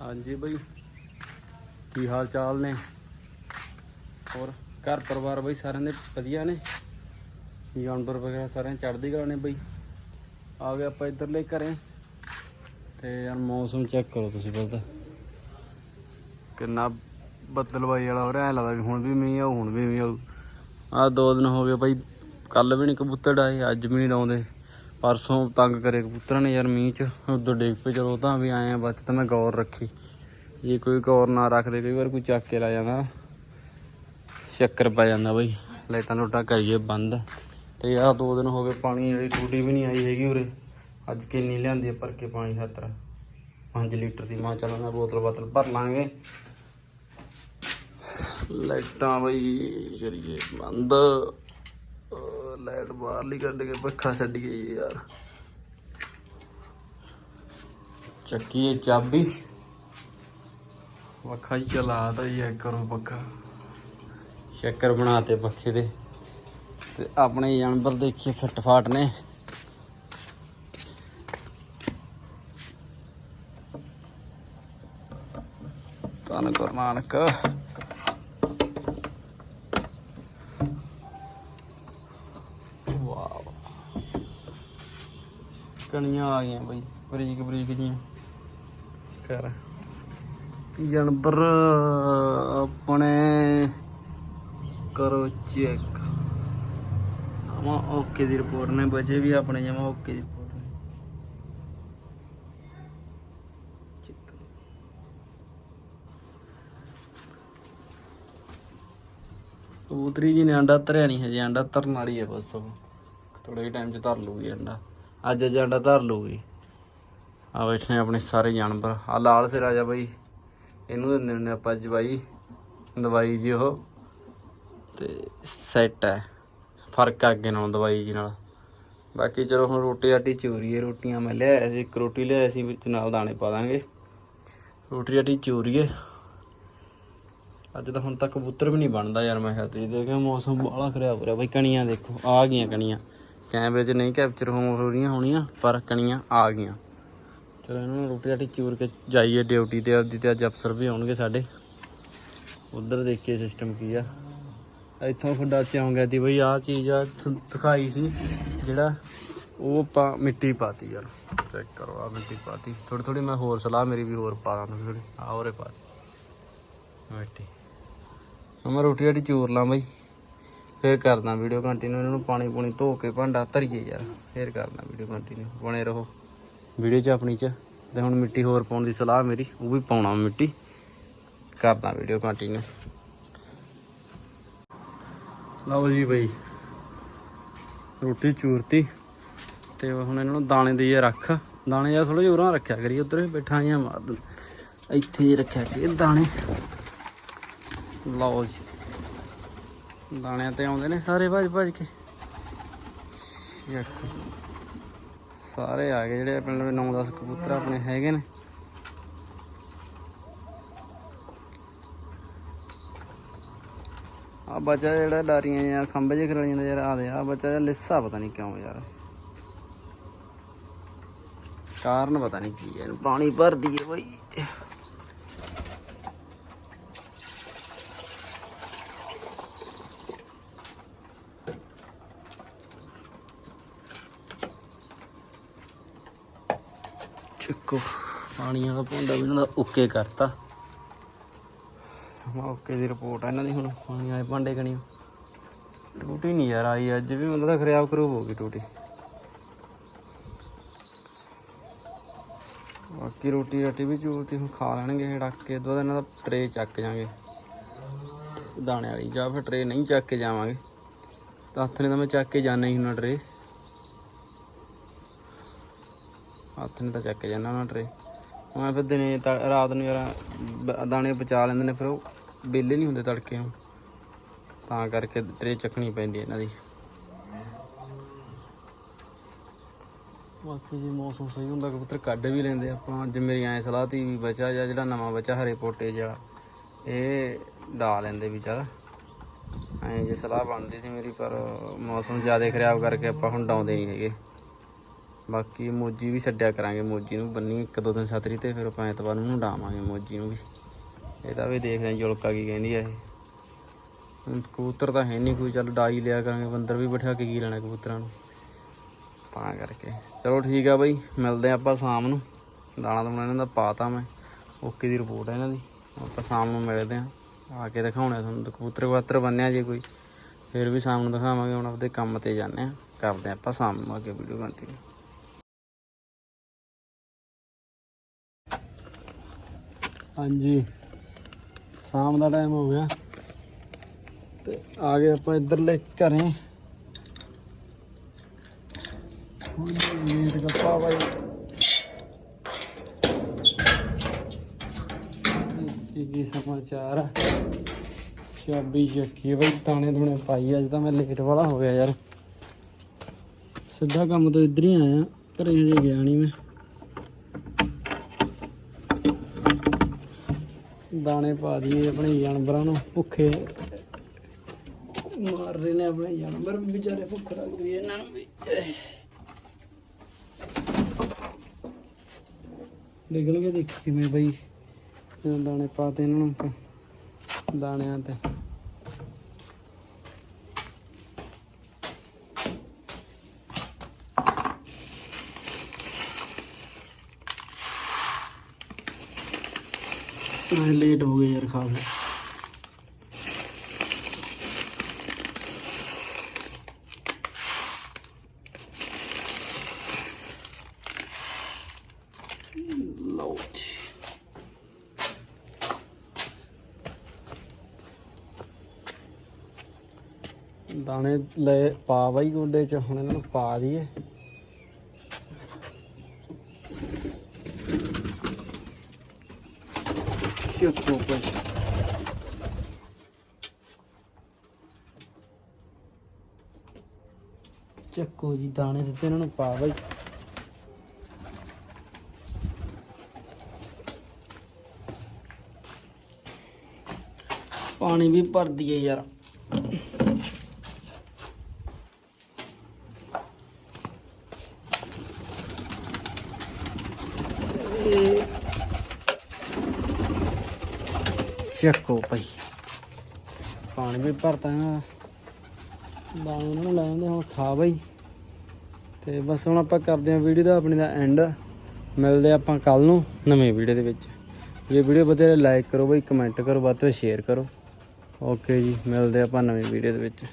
ਹਾਂਜੀ ਬਈ। ਕੀ ਹਾਲ ਚਾਲ ਨੇ? ਹੋਰ ਘਰ ਪਰਿਵਾਰ ਬਈ ਸਾਰਿਆਂ ਦੇ ਵਧੀਆ ਨੇ? ਜਾਨਵਰ ਵਗੈਰਾ ਸਾਰਿਆਂ ਚੜ੍ਹਦੀ ਕਲਾ ਨੇ ਬਈ। ਆ ਗਏ ਆਪਾਂ ਇੱਧਰਲੇ ਘਰੇ। ਤੇ ਯਾਰ ਮੌਸਮ ਚੈੱਕ ਕਰੋ ਤੁਸੀਂ ਪਹਿਲਾਂ ਕਿੰਨਾ ਬੱਦਲਵਾਈ ਵਾਲਾ ਹੋ ਰਿਹਾ, ਐਂ ਲੱਗਦਾ ਵੀ ਹੁਣ ਵੀ ਮੀਂਹ ਆਊ, ਹੁਣ ਵੀ ਮੀਂਹ ਆਊ। ਆ ਦੋ ਦਿਨ ਹੋ ਗਏ ਬਈ ਕੱਲ ਵੀ ਨਹੀਂ ਕਬੂਤਰ ਡਾਏ ਅੱਜ ਵੀ ਨਹੀਂ ਡਾਉਂਦੇ ਪਰਸੋਂ ਤੰਗ ਕਰੇ ਕਬੂਤਰਾਂ ਨੇ ਯਾਰ ਮੀਂਹ ਚ ਉਦੋਂ ਡਿੱਗ ਪਏ, ਚਲੋ ਤਾਂ ਵੀ ਆਏ ਆ, ਬਚ ਤਾਂ ਮੈਂ ਗੌਰ ਰੱਖੀ। ਜੇ ਕੋਈ ਗੌਰ ਨਾ ਰੱਖਦੇ, ਕਈ ਵਾਰ ਕੋਈ ਚੱਕ ਕੇ ਲੈ ਜਾਂਦਾ ਚੱਕਰ ਪੈ ਜਾਂਦਾ ਬਈ, ਲਾਈਟਾਂ ਲੂਟਾਂ ਕਰੀਏ ਬੰਦ। ਤੇ ਆਹ ਦੋ ਦਿਨ ਹੋ ਗਏ ਪਾਣੀ ਵਾਲੀ ਟੂਟੀ ਵੀ ਨਹੀਂ ਆਈ ਹੈਗੀ ਉਰੇ। ਅੱਜ ਕਿੰਨੀ ਲਿਆਂਦੀ ਆ ਭਰ ਕੇ ਪਾਣੀ ਖਾਤਰ। 5 ਲੀਟਰ ਦੀ ਮਾਂ ਚੱਲਣਾ ਬੋਤਲ ਬਾਤਲ ਭਰ ਲਾਂਗੇ। ਲਾਈਟਾਂ ਬਈ, ਕਰੀਏ ਬੰਦ। ਲਾਈਟ ਬਾਹਰਲੀ ਕੱਢ ਕੇ ਪੱਖਾ ਛੱਡੀਏ ਯਾਰ। ਚੱਕੀਏ ਚਾਬੀ। ਪੱਖਾ ਹੀ ਚਲਾ ਤਾ ਇਹ ਕਰੋ ਪੱਖਾ। ਚੱਕਰ ਬਣਾਤੇ ਪੱਖੇ ਦੇ। ਤੇ ਆਪਣੇ ਜਾਨਵਰ ਦੇਖੀਏ ਫਿੱਟ ਫਾਟ ਨੇ। ਧੰਨ ਗੁਰੂ ਨਾਨਕ। ਕਣੀਆਂ ਆ ਗਈਆਂ ਬਈ ਬਰੀਕ ਬਰੀਕ ਜੀਆਂ ਕਰ। ਜਾਨਵਰ ਆਪਣੇ ਕਰੋ ਚੈੱਕ। ਆਮਾ ਓਕੇ ਦੀ ਰਿਪੋਰਟ ਨੇ ਬਚੇ ਵੀ ਆਪਣੇ ਜਮਾ ਓਕੇ ਦੀ ਰਿਪੋਰਟ ਨੇ। ਚੈੱਕ ਕਬੂਤਰੀ ਜੀ ਨੇ ਅੰਡਾ ਧਰਿਆ ਨਹੀਂ ਹਜੇ ਅੰਡਾ ਧਰਨ ਵਾਲੀ ਹੈ ਬਸ ਉਹ। ਥੋੜੇ ਟਾਈਮ ਚ ਧਰ ਲੂਗੀ ਅੰਡਾ। ਅੱਜ ਏਜੰਡਾ ਧਰ ਲੂਗੀ ਆ ਬੈਠੇ ਆਪਣੇ ਸਾਰੇ ਜਾਨਵਰ। ਆ ਲਾਲ ਸਿਰ ਰਾਜਾ ਬਾਈ। ਇਹਨੂੰ ਦਿੰਦੇ ਹੁੰਦੇ ਆਪਾਂ ਜਵਾਈ। ਦਵਾਈ ਜੀ ਉਹ। ਤੇ ਸੈੱਟ ਹੈ ਫ਼ਰਕ ਆ ਅੱਗੇ ਨਾਲੋਂ ਦਵਾਈ ਜੀ ਨਾਲ। ਬਾਕੀ ਚਲੋ ਹੁਣ ਰੋਟੀ ਆਟੀ ਚੋਰੀਏ ਰੋਟੀਆਂ ਮੈਂ ਲਿਆਇਆ ਸੀ। ਇੱਕ ਰੋਟੀ ਲਿਆਇਆ ਸੀ, ਵਿੱਚ ਨਾਲ ਦਾਣੇ ਪਾ ਦਾਂਗੇ। ਰੋਟੀ ਆਟੀ ਚੋਰੀਏ ਅੱਜ ਤਾਂ ਹੁਣ ਤੱਕ ਕਬੂਤਰ ਵੀ ਨਹੀਂ ਬਣਦਾ ਯਾਰ ਮੈਂ ਕਿਹਾ ਤੁਸੀਂ ਦੇਖਿਆ ਮੌਸਮ ਬਾਹਲਾ ਖਰਾਬ ਹੋ ਰਿਹਾ। ਬਈ ਕਣੀਆਂ ਦੇਖੋ। ਆ ਗਈਆਂ ਕਣੀਆਂ। ਕੈਮਰੇ 'ਚ ਨਹੀਂ ਕੈਪਚਰ ਹੋ ਰਹੀਆਂ ਹੋਣੀਆਂ, ਪਰ ਕਣੀਆਂ ਆ ਗਈਆਂ। ਚਲੋ ਇਹਨਾਂ ਨੂੰ ਰੋਟੀ ਰਾਟੀ ਚੂਰ ਕੇ ਜਾਈਏ, ਡਿਊਟੀ ਤੇ ਆਪਦੀ ਤੇ ਅੱਜ ਅਫਸਰ ਵੀ ਆਉਣਗੇ ਸਾਡੇ। ਉਧਰ ਦੇਖੀਏ ਸਿਸਟਮ ਕੀ ਆ। ਇੱਥੋਂ ਖੁੱਡਾ ਚੌਂਕ ਆਉਂਗਾ ਦੀ ਬਈ, ਆਹ ਚੀਜ਼ ਆ ਦਿਖਾਈ ਸੀ, ਜਿਹੜਾ ਉਹ ਆਪਾਂ ਮਿੱਟੀ ਪਾਤੀ ਯਾਰ। ਚੈੱਕ ਕਰੋ ਆ ਮਿੱਟੀ ਪਾਤੀ। ਥੋੜੀ ਥੋੜੀ ਮੈਂ ਹੋਰ ਸਲਾਹ ਮੇਰੀ ਵੀ ਹੋਰ ਪਾ ਦਾਂ ਥੋੜੀ ਆ ਹੋਰੇ ਪਾ ਦਿੱਤੀ ਮਿੱਟੀ ਮੈਂ ਰੋਟੀ ਰਾਟੀ ਚੂਰ ਲਾਂ ਬਈ। ਫੇਰ ਕਰਦਾ ਵੀਡੀਓ ਕੰਟੀਨਿਊ ਇਹਨਾਂ ਨੂੰ ਪਾਣੀ ਪੂਣੀ ਧੋ ਕੇ ਭਾਂਡਾ ਧਰੀਏ ਯਾਰ। ਫੇਰ ਕਰਦਾ ਵੀਡੀਓ ਕੰਟੀਨਿਊ ਬਣੇ ਰਹੋ। ਵੀਡੀਓ 'ਚ ਆਪਣੀ 'ਚ, ਤੇ ਹੁਣ ਮਿੱਟੀ ਹੋਰ ਪਾਉਣ ਦੀ ਸਲਾਹ ਮੇਰੀ, ਉਹ ਵੀ ਪਾਉਣਾ ਮਿੱਟੀ। ਕਰਦਾ ਵੀਡੀਓ ਕੰਟੀਨਿਊ ਲਓ ਜੀ ਬਈ, ਰੋਟੀ ਚੂਰਤੀ, ਤੇ ਹੁਣ ਇਹਨਾਂ ਨੂੰ ਦਾਣੇ ਦੇਈਏ ਰੱਖ। ਦਾਣੇ ਜਾਂ ਥੋੜਾ ਜਿਹਾ ਉਰਾਂ ਰੱਖਿਆ ਕਰੀ ਉਧਰ ਬੈਠਾ ਜਾਂ ਮਾਰ ਦੂੰ ਇੱਥੇ ਜੇ ਰੱਖਿਆ ਕਰੀ ਦਾਣੇ। ਲਓ ਜੀ। ਦਾਣਿਆਂ ਤੇ ਆਉਂਦੇ ਨੇ ਸਾਰੇ ਭੱਜ ਭੱਜ ਕੇ। ਸਾਰੇ ਆ ਗਏ ਜਿਹੜੇ ਆਪਣੇ 9-10 ਕਬੂਤਰ ਆਪਣੇ ਹੈਗੇ ਨੇ। ਆ ਬੱਚਾ ਜਿਹੜਾ ਡਾਰੀਆਂ ਜਾਂ ਖੰਭੇ ਜਿਹੇ ਖਰਲ ਜਾਂਦਾ ਯਾਰ ਆ ਦੇ ਆ ਬੱਚਾ ਜਿਹਾ ਲਿੱਸਾ ਪਤਾ ਨਹੀਂ ਕਿਉਂ ਯਾਰ। ਕਾਰਨ ਪਤਾ ਨਹੀਂ ਕੀ ਹੈ ਪਾਣੀ ਭਰਦੀ ਹੈ ਬਈ। ਚੱਕੋ। ਪਾਣੀਆਂ ਦਾ ਭਾਂਡਾ ਵੀ ਇਹਨਾਂ ਦਾ ਓਕੇ ਕਰਤਾ। ਮੈਂ ਓਕੇ ਦੀ ਰਿਪੋਰਟ ਆ ਇਹਨਾਂ ਦੀ ਹੁਣ ਪਾਣੀ ਵਾਲੇ ਭਾਂਡੇ ਕਣੀ। ਟੂਟੀ ਨਹੀਂ ਯਾਰ ਆਈ ਅੱਜ ਵੀ, ਮੈਨੂੰ ਤਾਂ ਖਰਾਬ ਖਰੂਬ ਹੋ ਗਈ ਟੂਟੀ। ਬਾਕੀ ਰੋਟੀ ਰੋਟੀ ਵੀ ਚੂਰਤੀ ਹੁਣ ਖਾ ਲੈਣਗੇ ਡੱਕ ਕੇ ਦੋ ਇਹਨਾਂ ਦਾ ਟਰੇ ਚੱਕ ਜਾਾਂਗੇ ਦਾਣੇ ਵਾਲੀ, ਜਾਂ ਫਿਰ ਟਰੇ ਨਹੀਂ ਚੱਕ ਕੇ ਜਾਵਾਂਗੇ। ਤਾਂ ਹੱਥ ਨੇ ਤਾਂ ਮੈਂ ਚੱਕ ਕੇ ਜਾਣਾ ਹੀ ਹੁਣ ਟਰੇ ਹੱਥ ਨੇ ਤਾਂ ਚੱਕ ਜਾਂਦਾ ਉਹਨਾਂ ਟਰੇ ਮੈਂ ਫਿਰ ਦਿਨੇ ਤਾਂ ਰਾਤ ਨੂੰ ਯਾਰ ਦਾਣੇ ਬਚਾ ਲੈਂਦੇ ਨੇ, ਫਿਰ ਉਹ ਵਿਹਲੇ ਨਹੀਂ ਹੁੰਦੇ ਤੜਕੇ ਨੂੰ। ਤਾਂ ਕਰਕੇ ਟਰੇ ਚੱਕਣੀ ਪੈਂਦੀ ਇਹਨਾਂ ਦੀ। ਬਾਕੀ ਜੇ ਮੌਸਮ ਸਹੀ ਹੁੰਦਾ, ਕਬੂਤਰ ਕੱਢ ਵੀ ਲੈਂਦੇ ਆਪਾਂ। ਅੱਜ ਮੇਰੀ ਐ ਸਲਾਹ ਤੀ ਵੀ ਬਚਾ ਜਾਂ, ਜਿਹੜਾ ਨਵਾਂ ਬਚਾ, ਹਰੇ ਪੋਟੇ ਜਿਹੜਾ ਇਹ ਡਾ ਲੈਂਦੇ ਵੀ ਚੱਲ ਐਂ ਜੇ ਸਲਾਹ ਬਣਦੀ ਸੀ ਮੇਰੀ, ਪਰ ਮੌਸਮ ਜ਼ਿਆਦਾ ਖਰਾਬ ਕਰਕੇ ਆਪਾਂ ਹੁਣ ਡਾਉਂਦੇ ਨਹੀਂ ਹੈਗੇ। ਬਾਕੀ ਮੋਜੀ ਵੀ ਛੱਡਿਆ ਕਰਾਂਗੇ, ਮੋਜੀ ਨੂੰ ਬੰਨੀ ਇੱਕ, ਦੋ ਦਿਨ ਸਤਰੀ ਤੇ ਫਿਰ ਆਪਾਂ ਐਤਵਾਰ ਨੂੰ ਡਾਵਾਂਗੇ ਮੋਜੀ ਨੂੰ ਵੀ। ਇਹਦਾ ਵੀ ਦੇਖਦੇ ਹਾਂ ਜੁਲਕਾ ਕੀ ਕਹਿੰਦੀ ਆ ਇਹ। ਕਬੂਤਰ ਤਾਂ ਹੈ ਨਹੀਂ ਕੋਈ, ਚੱਲ ਡਾਈ ਲਿਆ ਕਰਾਂਗੇ, ਬੰਦਰ ਵੀ ਬਿਠਾ ਕੇ ਕੀ ਲੈਣਾ ਕਬੂਤਰਾਂ ਨੂੰ। ਤਾਂ ਕਰਕੇ। ਚਲੋ ਠੀਕ ਆ ਬਾਈ, ਮਿਲਦੇ ਆ ਆਪਾਂ ਸ਼ਾਮ ਨੂੰ। ਦਾਣਾ ਦੂਣਾ ਇਹਨਾਂ ਦਾ ਪਾਤਾ ਮੈਂ, ਓਕੇ ਦੀ ਰਿਪੋਰਟ ਹੈ ਇਹਨਾਂ ਦੀ। ਆਪਾਂ ਸ਼ਾਮ ਨੂੰ ਮਿਲਦੇ ਆ ਆ ਕੇ ਦਿਖਾਉਣੇ ਤੁਹਾਨੂੰ, ਕਬੂਤਰ ਕਬੂਤਰ ਬੰਨਿਆ ਜੇ ਕੋਈ, ਫਿਰ ਵੀ ਸ਼ਾਮ ਨੂੰ ਦਿਖਾਵਾਂਗੇ, ਹੁਣ ਆਪਦੇ ਕੰਮ ਤੇ ਜਾਂਦੇ ਆ ਕਰਦੇ ਆ ਆਪਾਂ ਸ਼ਾਮ ਨੂੰ ਅੱਗੇ ਵੀਡੀਓ ਕੰਟੀਨਿਊ ਹਾਂਜੀ। ਸ਼ਾਮ ਦਾ ਟਾਈਮ ਹੋ ਗਿਆ। ਤੇ ਆ ਗਏ ਆਪਾਂ ਇੱਧਰਲੇ ਘਰੇ। ਹੁਣ ਨੀਂਦ ਗੱਪਾ ਬਾਈ। ਕੀ ਕੀ ਸਮਾਚਾਰ ਆ। ਚਾਬੀ ਚੱਕੀ ਬਈ ਤਾਣੇ ਤੁਣੇ ਪਾਈ ਅੱਜ ਤਾਂ ਮੈਂ ਲੇਟ ਵਾਲਾ ਹੋ ਗਿਆ ਯਾਰ। ਸਿੱਧਾ ਕੰਮ ਤੋਂ ਇੱਧਰ ਹੀ ਆਇਆ, ਘਰੇ ਹਜੇ ਗਿਆ ਨਹੀਂ ਮੈਂ। ਦਾਣੇ ਪਾ ਦਈਏ ਆਪਣੇ ਜਾਨਵਰਾਂ ਨੂੰ, ਭੁੱਖੇ ਮਾਰ ਰਹੇ ਨੇ ਆਪਣੇ ਜਾਨਵਰ ਵੀ ਵਿਚਾਰੇ ਭੁੱਖ ਲੱਗਦੀ ਹੈ ਇਹਨਾਂ ਨੂੰ ਵੀ। ਨਿਕਲ ਨਿਕਲਣਗੇ ਦੇਖ ਕਿਵੇਂ ਬਈ ਜਦੋਂ ਦਾਣੇ ਪਾਤੇ ਇਹਨਾਂ ਨੂੰ ਆਪਾਂ ਦਾਣਿਆਂ ਤੇ। ਮੈਂ ਲੇਟ ਹੋ ਗਏ ਯਾਰ ਖਾਸ। ਦਾਣੇ ਲੈ ਪਾ ਬਾਈ ਗੋਡੇ ਚ, ਹੁਣ ਇਹਨਾਂ ਨੂੰ ਪਾ ਦਈਏ। ਚੱਕੋ ਭਾਈ ਚੱਕੋ ਜੀ, ਦਾਣੇ ਦਿੱਤੇ ਇਹਨਾਂ ਨੂੰ, ਪਾ ਬਾਈ। ਪਾਣੀ ਵੀ ਭਰ ਦਈਏ ਯਾਰ ਇਹ ਚੱਕੋ ਭਾਈ। ਪਾਣੀ ਵੀ ਭਰਤਾ ਨਾ ਦਾਣੇ ਉਹਨਾਂ ਨੂੰ ਲੈ ਆਉਂਦੇ ਹੁਣ ਖਾ ਬਾਈ। ਤੇ ਬਸ ਹੁਣ ਆਪਾਂ ਕਰਦੇ ਹਾਂ ਵੀਡੀਓ ਦਾ ਆਪਣੀ ਦਾ ਐਂਡ ਮਿਲਦੇ ਆਪਾਂ ਕੱਲ ਨੂੰ ਨਵੇਂ ਵੀਡੀਓ ਦੇ ਵਿੱਚ। ਜੇ ਵੀਡੀਓ ਵਧੀਆ ਲਾਈਕ ਕਰੋ ਬਾਈ ਕਮੈਂਟ ਕਰੋ, ਵੱਧ ਤੋਂ ਸ਼ੇਅਰ ਕਰੋ। ਓਕੇ ਜੀ, ਮਿਲਦੇ ਆਪਾਂ ਨਵੀਂ ਵੀਡੀਓ ਦੇ ਵਿੱਚ।